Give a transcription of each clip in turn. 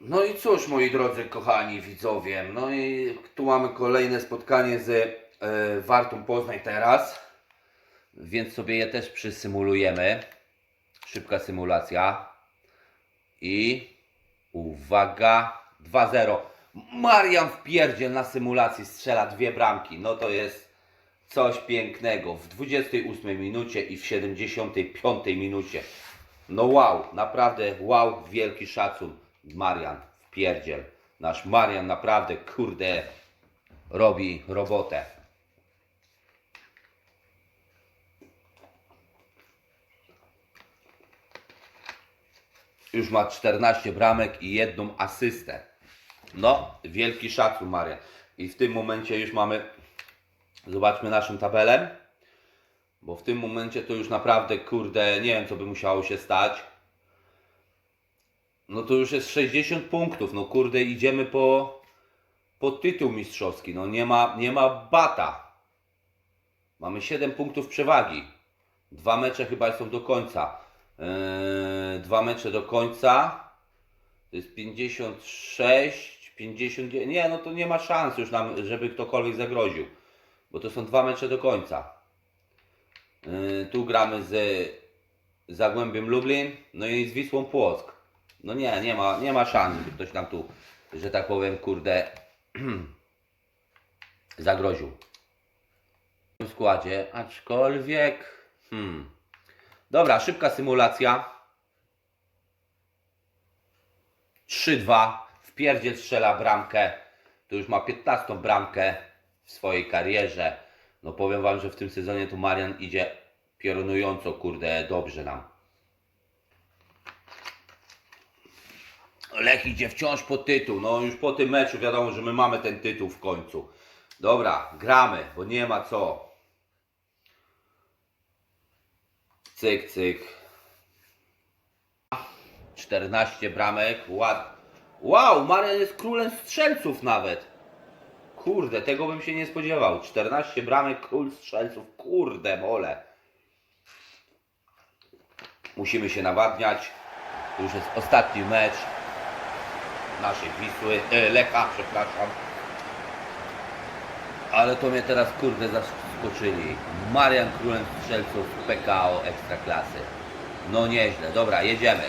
No i cóż, moi drodzy, kochani widzowie, no i tu mamy kolejne spotkanie z e, Wartą Poznań teraz, więc sobie je też przysymulujemy. Szybka symulacja. I uwaga, 2-0. Marian w pierdziel na symulacji strzela dwie bramki. No to jest coś pięknego. W 28 minucie i w 75 minucie. No wow, naprawdę wow, wielki szacun. Marian w pierdziel. Nasz Marian naprawdę, kurde, robi robotę. Już ma 14 bramek i jedną asystę. No, wielki szacun Marian. I w tym momencie już mamy, zobaczmy naszą tabelę. Bo w tym momencie to już naprawdę, kurde, nie wiem co by musiało się stać. No to już jest 60 punktów. No kurde, idziemy po, po tytuł mistrzowski. No nie ma, nie ma bata. Mamy 7 punktów przewagi. Dwa mecze chyba są do końca. Yy, dwa mecze do końca. To jest 56, 59. Nie, no to nie ma szans już nam, żeby ktokolwiek zagroził. Bo to są dwa mecze do końca. Yy, tu gramy z Zagłębiem Lublin, no i z Wisłą Płock. No nie, nie ma, nie ma szans, żeby ktoś nam tu, że tak powiem, kurde, zagroził. W tym składzie, aczkolwiek, hmm. Dobra, szybka symulacja. 3-2. W pierdziel strzela bramkę. To już ma 15 bramkę w swojej karierze. No powiem Wam, że w tym sezonie tu Marian idzie piorunująco, kurde, dobrze nam. Lech idzie wciąż po tytuł. No już po tym meczu wiadomo, że my mamy ten tytuł w końcu. Dobra, gramy, bo nie ma co. Cyk, cyk. 14 bramek. Ład. Wow, Marian jest królem strzelców nawet. Kurde, tego bym się nie spodziewał. 14 bramek, król strzelców. Kurde, mole. Musimy się nawadniać. To już jest ostatni mecz naszej Wisły, e, Lecha, przepraszam. Ale to mnie teraz kurde zaskoczyli. Marian Królem Strzelców PKO Ekstraklasy. No nieźle, dobra, jedziemy.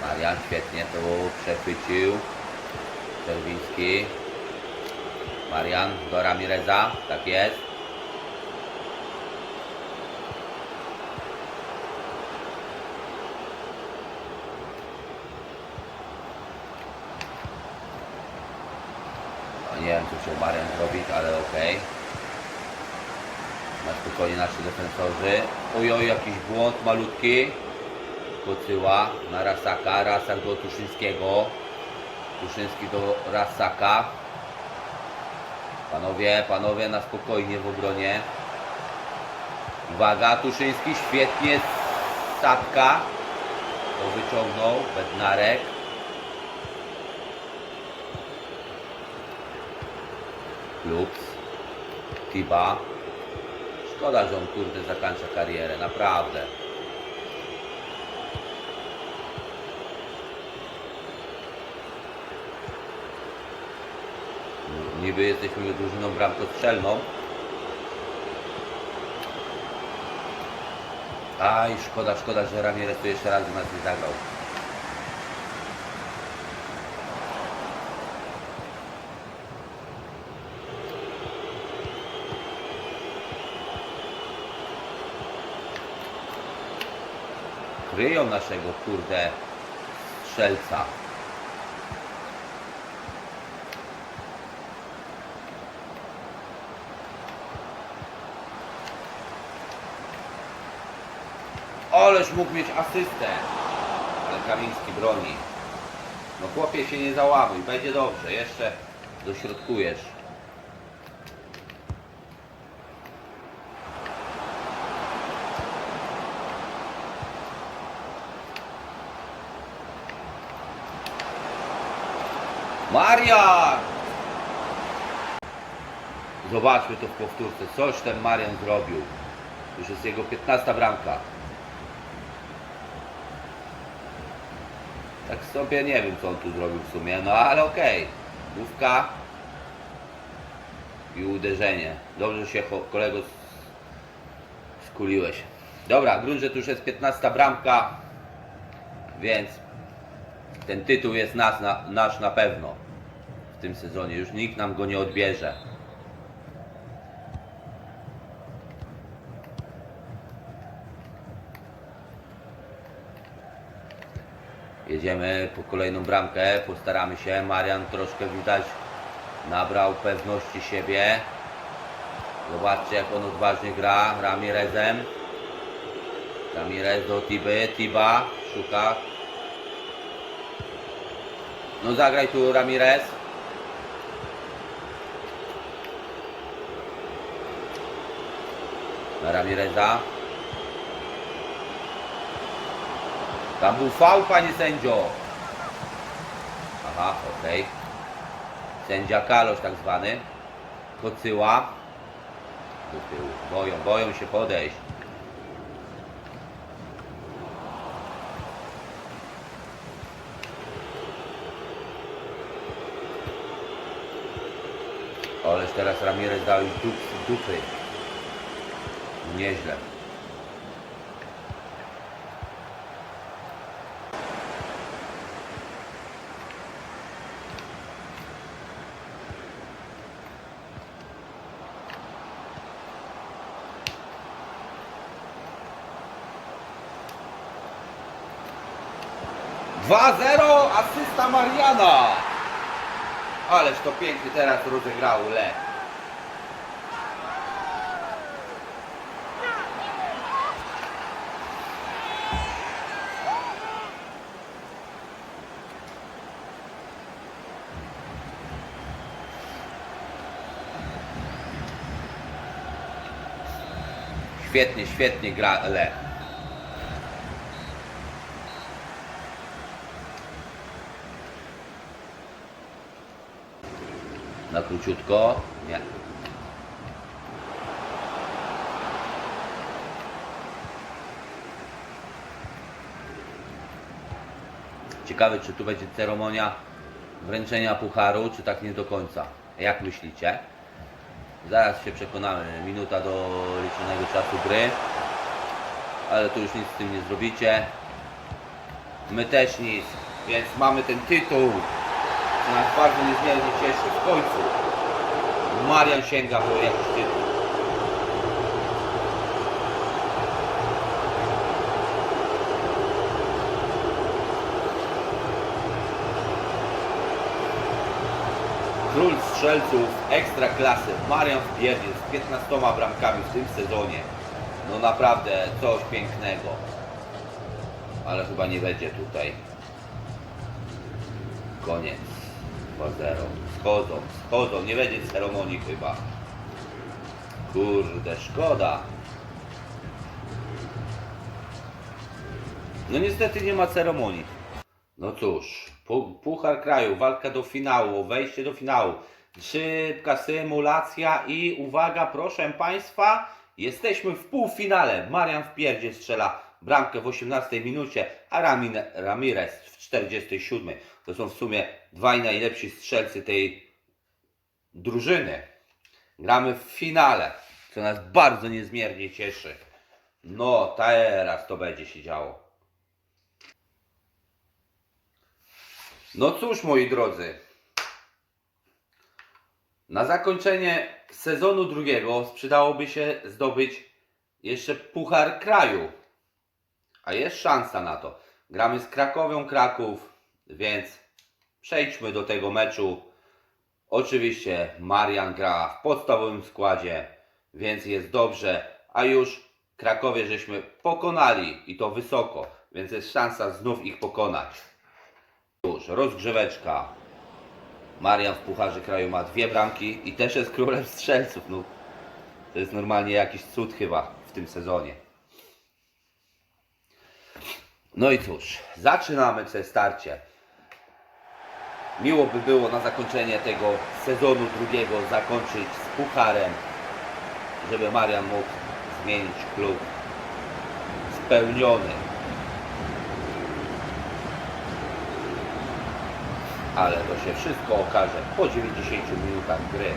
Marian świetnie to przechwycił. Czerwiński. Marian do Ramireza, tak jest. Nie wiem co chciał Marian zrobić, ale okej. Na spokojnie nasi defensorzy. Ojoj, jakiś błąd malutki. Kocyła na Rasaka, Rasak do Tuszyńskiego. Tuszyński do Rasaka. Panowie, panowie na spokojnie w obronie. Uwaga, Tuszyński świetnie Satka. To wyciągnął Bednarek. Lux, Tiba. Szkoda, że on kurde zakończa karierę, naprawdę. Niby jesteśmy drużyną bramkostrzelną. Aj, szkoda, szkoda, że Ramirez tu jeszcze raz u nas nie zagrał. Kryją naszego kurde strzelca. Oleż mógł mieć asystę. Ale Kamiński broni. No chłopie się nie załamuj, będzie dobrze. Jeszcze dośrodkujesz. Marian! Zobaczmy to w powtórce. Coś ten Marian zrobił. Już jest jego 15 bramka. Tak sobie nie wiem co on tu zrobił w sumie, no ale okej. Główka i uderzenie. Dobrze się kolego skuliłeś. Dobra, grunt, że tu już jest 15 bramka, więc ten tytuł jest nas, na, nasz na pewno w tym sezonie. Już nikt nam go nie odbierze. Jedziemy po kolejną bramkę, postaramy się. Marian troszkę widać nabrał pewności siebie. Zobaczcie jak on odważnie gra Ramirezem. Ramirez do Tiby, Tiba szuka. No zagraj tu Ramirez. Na Ramireza. Tam był fał, panie sędzio. Aha, okej. Sędzia Kalosz tak zwany. Kocyła. Do tyłu. Boją, boją się podejść. Ależ teraz Ramirez dał już dup, dupy. Nieźle. Dwa zero, asysta Mariana. Ależ to pięknie teraz rozegrał Lech. Świetnie, świetnie gra Lech. Króciutko? Nie. Ciekawe, czy tu będzie ceremonia wręczenia pucharu, czy tak nie do końca. Jak myślicie? Zaraz się przekonamy. Minuta do liczonego czasu gry. Ale tu już nic z tym nie zrobicie. My też nic. Więc mamy ten tytuł. Nas bardzo niezmiernie cieszy. W końcu. Marian sięga po jakiś tytuł. Król strzelców ekstra klasy Marian Wpierdziel z 15 bramkami w tym sezonie. No naprawdę coś pięknego. Ale chyba nie będzie tutaj. Koniec. 2-0. Schodzą, schodzą. Nie będzie ceremonii chyba. Kurde, szkoda. No niestety nie ma ceremonii. No cóż, pu- Puchar Kraju, walka do finału, wejście do finału. Szybka symulacja i uwaga, proszę Państwa, jesteśmy w półfinale. Marian Wpierdzie strzela bramkę w 18 minucie, a Ramin, Ramirez w 47. To są w sumie dwaj najlepsi strzelcy tej drużyny. Gramy w finale, co nas bardzo niezmiernie cieszy. No, teraz to będzie się działo. No cóż, moi drodzy. Na zakończenie sezonu drugiego sprzedałoby się zdobyć jeszcze Puchar Kraju. A jest szansa na to. Gramy z Krakowią Kraków, więc przejdźmy do tego meczu. Oczywiście Marian gra w podstawowym składzie, więc jest dobrze. A już Krakowie żeśmy pokonali i to wysoko, więc jest szansa znów ich pokonać. Już, rozgrzeweczka. Marian w Pucharze Kraju ma dwie bramki i też jest królem strzelców. No, to jest normalnie jakiś cud chyba w tym sezonie. No i cóż, zaczynamy te starcie. Miło by było na zakończenie tego sezonu drugiego zakończyć z Pucharem, żeby Marian mógł zmienić klub spełniony. ale to się wszystko okaże po 90 minutach gry.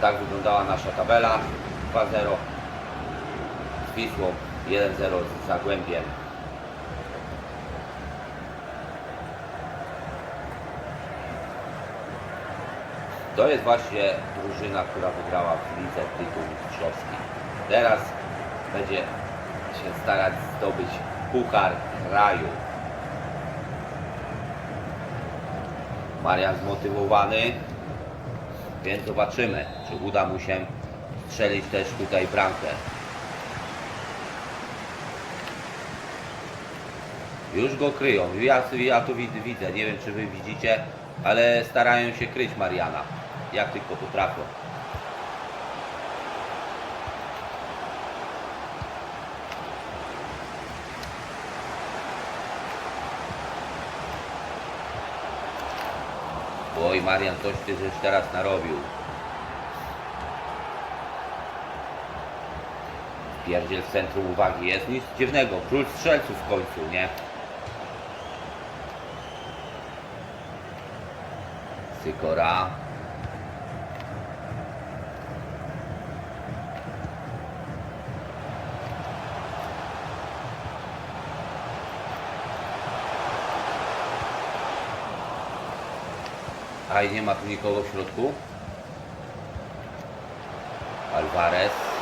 Tak wyglądała nasza tabela 2-0 z Wisłą, 1-0 z Zagłębiem. To jest właśnie drużyna, która wygrała w lidze tytuł mistrzowski. Teraz będzie się starać zdobyć puchar kraju. Marian zmotywowany, więc zobaczymy, czy uda mu się strzelić też tutaj bramkę. Już go kryją. Ja, ja wid- widzę. Nie wiem, czy wy widzicie, ale starają się kryć Mariana. Jak tylko potrafią. Oj, Marian, coś ty żeś teraz narobił. Pierdziel w centrum uwagi jest. Nic dziwnego. Król strzelców w końcu, nie? Sykora. Aj, nie ma tu nikogo w środku. Alvarez.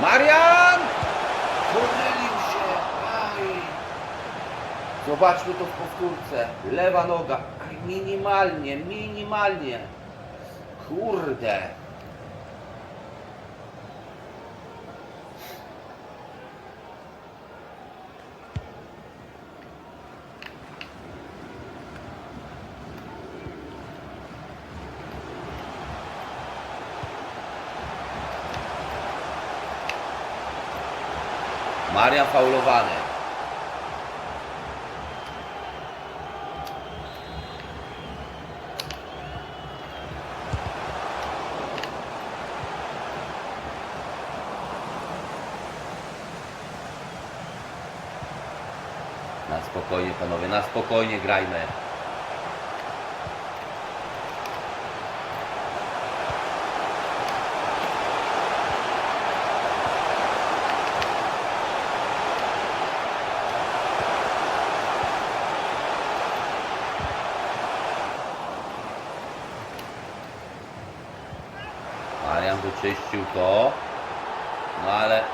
Marian! Pomylił się. Aj. Zobaczmy to w powtórce. Lewa noga. Aj, minimalnie, minimalnie. Kurde. Marian faulowany. Na spokojnie panowie, na spokojnie grajmy. Marian wyczyścił to. No ale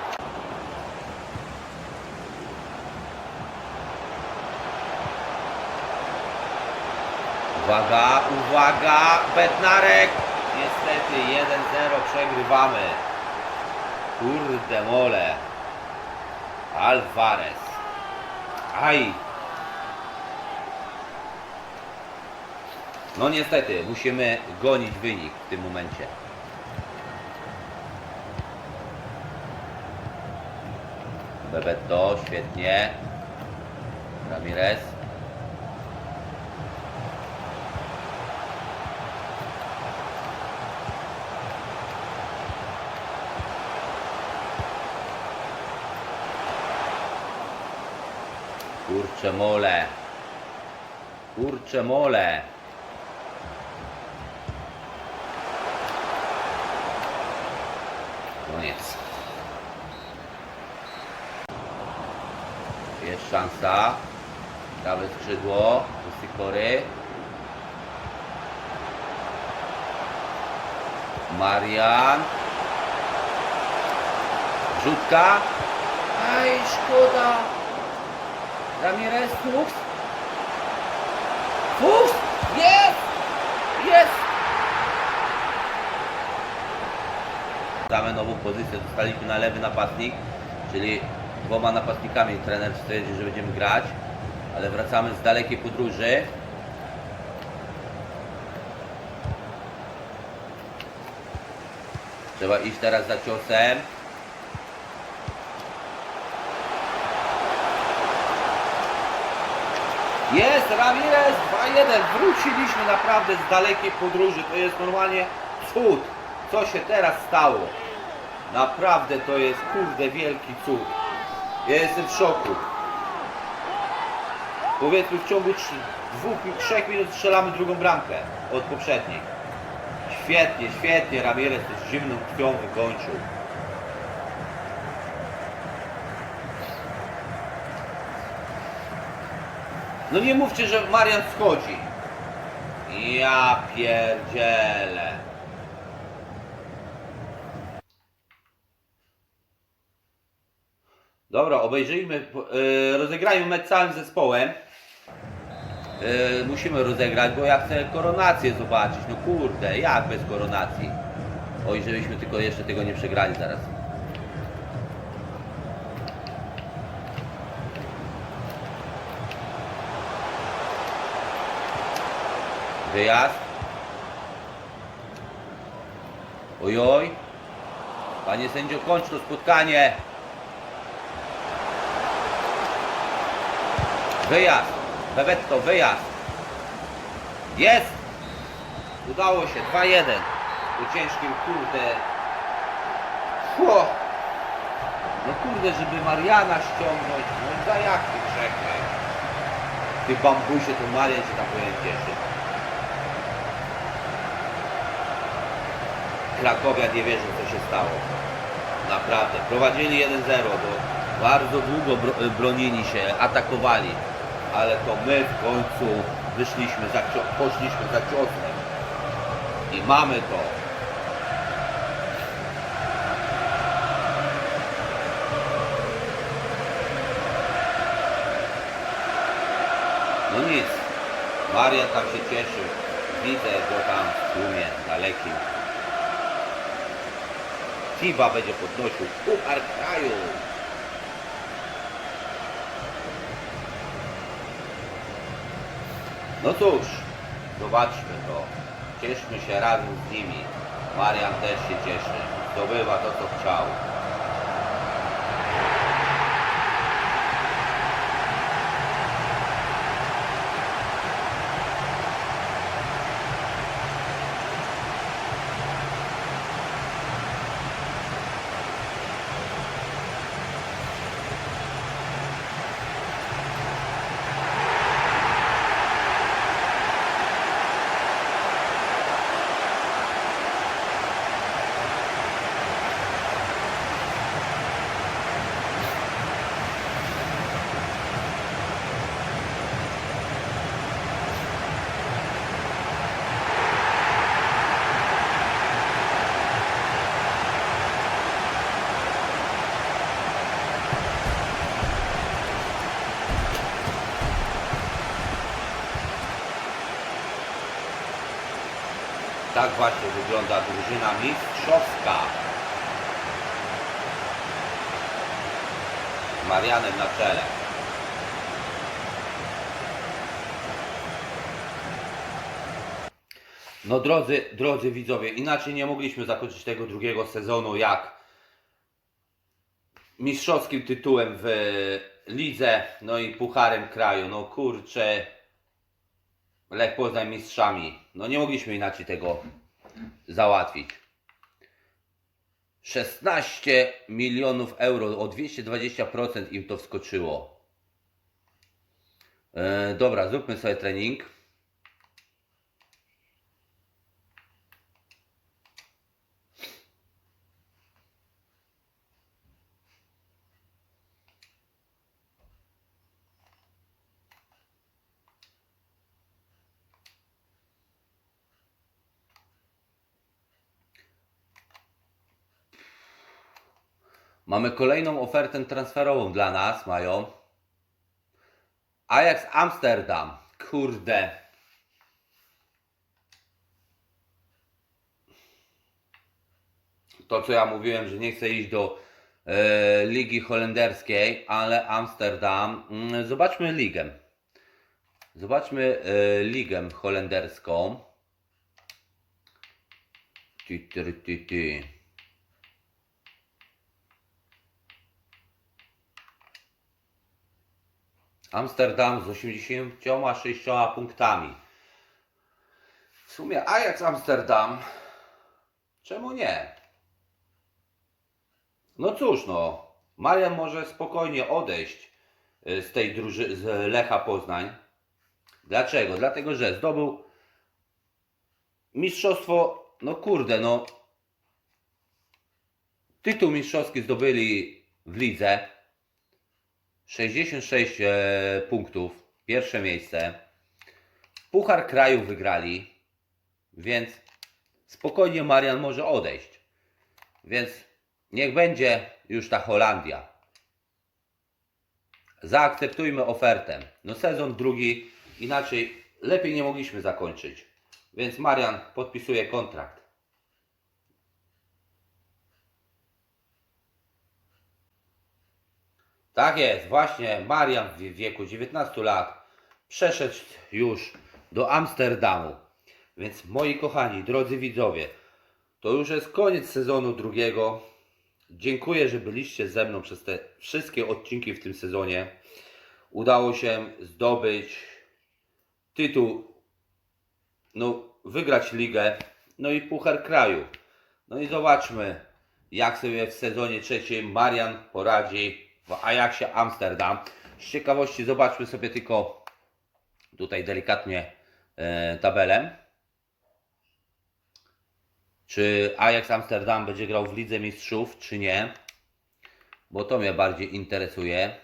Uwaga, uwaga, Bednarek! Niestety 1-0 przegrywamy. Kurde mole. Alvarez. Aj. No niestety, musimy gonić wynik w tym momencie. Bebeto, świetnie. Ramirez. Kurcze mole. Kurcze mole. Koniec. Jest szansa. Prawe skrzydło. Sikory. Marian. Rzutka. Aj, szkoda. Ramirez, Fuchs. Fuchs! Jest! Jest! Damy nową pozycję, dostaliśmy na lewy napastnik, czyli dwoma napastnikami trener stwierdził, że będziemy grać, ale wracamy z dalekiej podróży. Trzeba iść teraz za ciosem. Jest Ramirez 2-1. Wróciliśmy naprawdę z dalekiej podróży. To jest normalnie cud. Co się teraz stało? Naprawdę to jest kurde wielki cud. Ja jestem w szoku. Powiedzmy w ciągu 2-3 minut strzelamy drugą bramkę od poprzedniej. Świetnie, świetnie Ramirez z zimną krwią wykończył. No nie mówcie, że Marian schodzi. Ja pierdzielę. Dobra, obejrzyjmy, yy, rozegrajmy mecz całym zespołem. Yy, musimy rozegrać, bo ja chcę koronację zobaczyć. No kurde, jak bez koronacji? Oj, żebyśmy tylko jeszcze tego nie przegrali zaraz. Wyjazd. Ojoj. Panie sędzio, kończ to spotkanie. Wyjazd. Bebetto, wyjazd. Jest. Udało się. 2-1. Po ciężkim kurde. Ło. No kurde, żeby Mariana ściągnąć. No za jak ty grzechy. Ty bambusie, to Marian się tam cieszyć. Krakowia nie wierzą, co się stało. Naprawdę. Prowadzili 1-0, bo bardzo długo bro- bronili się, atakowali. Ale to my w końcu wyszliśmy, za poszliśmy za ciosem. I mamy to. No nic. Marian tam się cieszył. Widzę go tam w tłumie dalekim. Tiba będzie podnosił Puchar Kraju. No cóż, zobaczmy to. Cieszmy się razem z nimi. Marian też się cieszy. Zdobywa to, co chciał. Tak właśnie wygląda drużyna mistrzowska. Z Marianem na czele. No drodzy, drodzy widzowie, inaczej nie mogliśmy zakończyć tego drugiego sezonu jak mistrzowskim tytułem w lidze, no i pucharem kraju. No kurczę, Lech Poznań mistrzami. No nie mogliśmy inaczej tego załatwić. 16 milionów euro, o 220% im to wskoczyło. E, dobra, zróbmy sobie trening. Mamy kolejną ofertę transferową dla nas, mają. Ajax Amsterdam. Kurde. To co ja mówiłem, że nie chcę iść do e, Ligi Holenderskiej, ale Amsterdam. Mm, Zobaczmy ligę. Zobaczmy e, ligę holenderską. Ty, ty, ty, ty. Amsterdam z 86 punktami. W sumie Ajax Amsterdam. Czemu nie? No cóż, no. Marian może spokojnie odejść y, z tej drużyny, z Lecha Poznań. Dlaczego? Dlatego, że zdobył mistrzostwo, no kurde, no. Tytuł mistrzowski zdobyli w lidze. 66 e, punktów, pierwsze miejsce. Puchar kraju wygrali, więc spokojnie Marian może odejść. Więc niech będzie już ta Holandia. Zaakceptujmy ofertę. No sezon drugi, inaczej lepiej nie mogliśmy zakończyć. Więc Marian podpisuje kontrakt. Tak jest, właśnie Marian w wieku 19 lat przeszedł już do Amsterdamu. Więc moi kochani, drodzy widzowie, to już jest koniec sezonu drugiego. Dziękuję, że byliście ze mną przez te wszystkie odcinki w tym sezonie. Udało się zdobyć tytuł, no wygrać ligę, no i puchar kraju. No i zobaczmy, jak sobie w sezonie trzecim Marian poradzi w Ajaxie Amsterdam. Z ciekawości zobaczmy sobie tylko tutaj delikatnie e, tabelę. Czy Ajax Amsterdam będzie grał w Lidze Mistrzów, czy nie? Bo to mnie bardziej interesuje.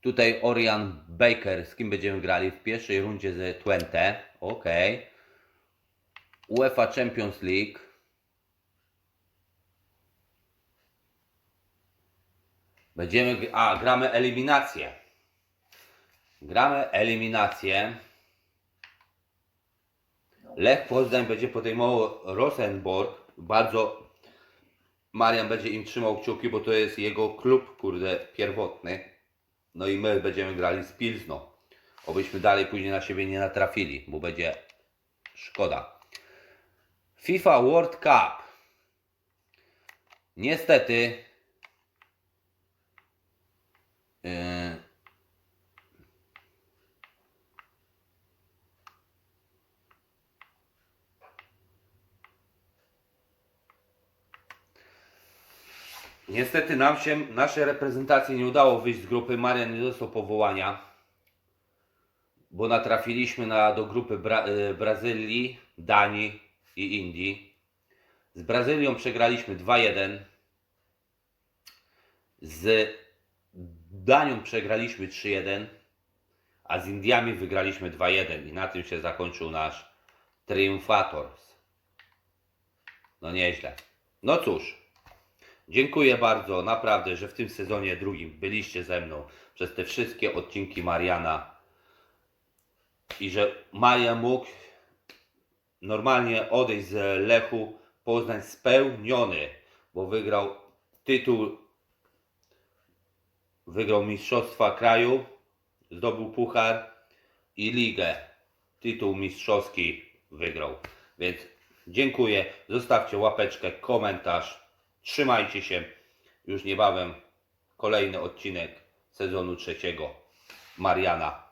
Tutaj Orion Baker, z kim będziemy grali w pierwszej rundzie z Twente. Ok. UEFA Champions League. Będziemy. A, gramy eliminację. Gramy eliminację. Lech Poznań będzie podejmował Rosenborg. Bardzo Marian będzie im trzymał kciuki, bo to jest jego klub, kurde, pierwotny. No i my będziemy grali z Pilzno. Obyśmy dalej później na siebie nie natrafili, bo będzie szkoda. FIFA World Cup. Niestety. Yy, Niestety nam się, naszej reprezentacji nie udało wyjść z grupy. Marian nie dostał powołania, bo natrafiliśmy na, do grupy Bra y, Brazylii, Danii i Indii. Z Brazylią przegraliśmy 2-1. Z Danią przegraliśmy 3-1, a z Indiami wygraliśmy 2-1 i na tym się zakończył nasz triumfators. No nieźle. No cóż, Dziękuję bardzo, naprawdę, że w tym sezonie drugim byliście ze mną przez te wszystkie odcinki Mariana i że Marian mógł normalnie odejść z Lechu Poznań spełniony, bo wygrał tytuł, wygrał Mistrzostwa Kraju, zdobył puchar i ligę, tytuł mistrzowski wygrał. Więc dziękuję, zostawcie łapeczkę, komentarz. Trzymajcie się. Już niebawem kolejny odcinek sezonu trzeciego Mariana.